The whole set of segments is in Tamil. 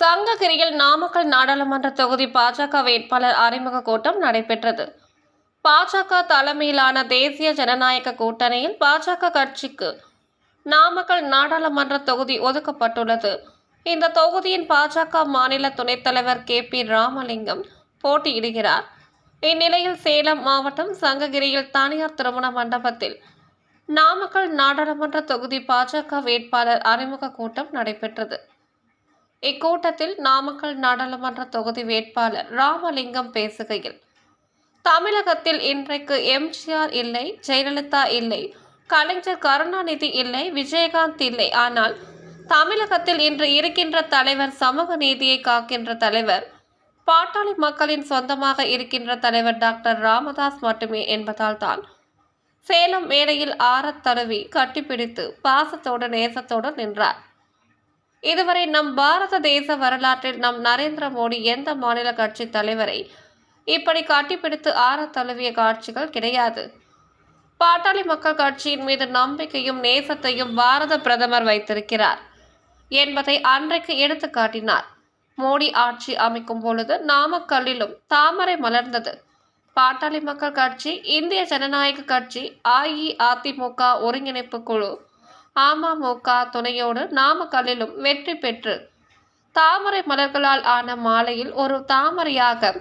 சங்ககிரியில் நாமக்கல் நாடாளுமன்ற தொகுதி பாஜக வேட்பாளர் அறிமுக கூட்டம் நடைபெற்றது. பாஜக தலைமையிலான தேசிய ஜனநாயக கூட்டணியில் பாஜக கட்சிக்கு நாமக்கல் நாடாளுமன்ற தொகுதி ஒதுக்கப்பட்டுள்ளது. இந்த தொகுதியின் பாஜக மாநில துணைத் தலைவர் கே. பி. ராமலிங்கம் போட்டியிடுகிறார். இந்நிலையில் சேலம் மாவட்டம் சங்ககிரியில் தனியார் திருமண மண்டபத்தில் நாமக்கல் நாடாளுமன்ற தொகுதி பாஜக வேட்பாளர் அறிமுக கூட்டம் நடைபெற்றது. இக்கூட்டத்தில் நாமக்கல் நாடாளுமன்ற தொகுதி வேட்பாளர் ராமலிங்கம் பேசுகையில் தமிழகத்தில் இன்றைக்கு எம்ஜிஆர் இல்லை ஜெயலலிதா இல்லை கலைஞர் கருணாநிதி இல்லை விஜயகாந்த் இல்லை. ஆனால் தமிழகத்தில் இன்று இருக்கின்ற தலைவர் சமூக நீதியை காக்கின்ற தலைவர் பாட்டாளி மக்களின் சொந்தமாக இருக்கின்ற தலைவர் டாக்டர் ராமதாஸ் மட்டுமே என்பதால் தான் சேலம் மேடையில் ஆறத் தழுவி கட்டிப்பிடித்து பாசத்தோடு நேசத்தோடு நின்றார். இதுவரை நம் பாரத தேச வரலாற்றில் நம் நரேந்திர மோடி எந்த மாநில கட்சி தலைவரை இப்படி கட்டிப்பிடித்து ஆற தழுவிய காட்சிகள் கிடையாது. பாட்டாளி மக்கள் கட்சியின் மீது நம்பிக்கையும் நேசத்தையும் பாரத பிரதமர் வைத்திருக்கிறார் என்பதை அன்றைக்கு எடுத்து காட்டினார் மோடி ஆட்சி அமைக்கும் பொழுது நாமக்கல்லிலும் தாமரை மலர்ந்தது. பாட்டாளி மக்கள் கட்சி இந்திய ஜனநாயக கட்சி அஇஅதிமுக ஒருங்கிணைப்பு குழு அமமுக துணையோடு நாமக்கல்லிலும் வெற்றி பெற்று தாமரை மலர்களால் ஆன மாலையில் ஒரு தாமரையாக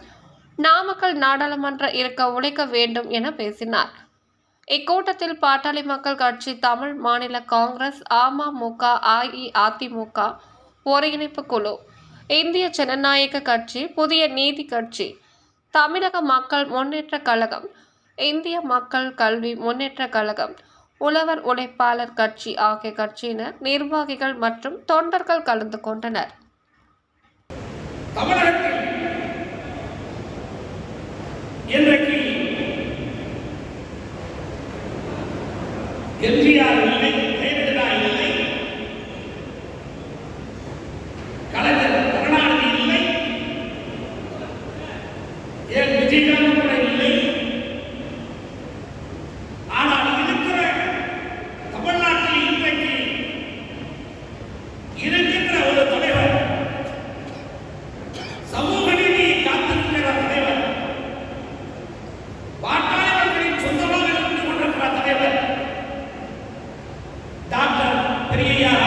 நாமக்கல் நாடாளுமன்ற இருக்க உழைக்க வேண்டும் என பேசினார். இக்கூட்டத்தில் பாட்டாளி மக்கள் கட்சி தமிழ் மாநில காங்கிரஸ் அமமுக அஇஅதிமுக ஒருங்கிணைப்பு குழு இந்திய ஜனநாயக கட்சி புதிய நீதி கட்சி தமிழக மக்கள் முன்னேற்ற கழகம் இந்திய மக்கள் கல்வி முன்னேற்ற கழகம் உழவர் உழைப்பாளர் கட்சி ஆகிய கட்சியினர் நிர்வாகிகள் மற்றும் தொண்டர்கள் கலந்து கொண்டனர். கலைஞர் கருணாநிதி இல்லை ஏன் விஜயகாந்த் Patria.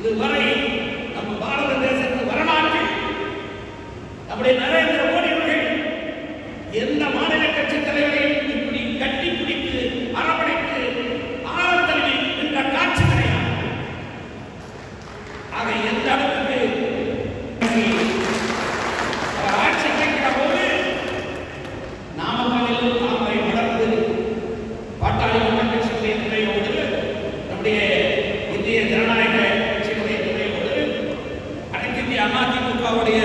இதுவரை நம்ம பாரத தேசத்தின் வரலாற்றில் நம்முடைய நரேந்திர மோடி அமதிமுகவுடைய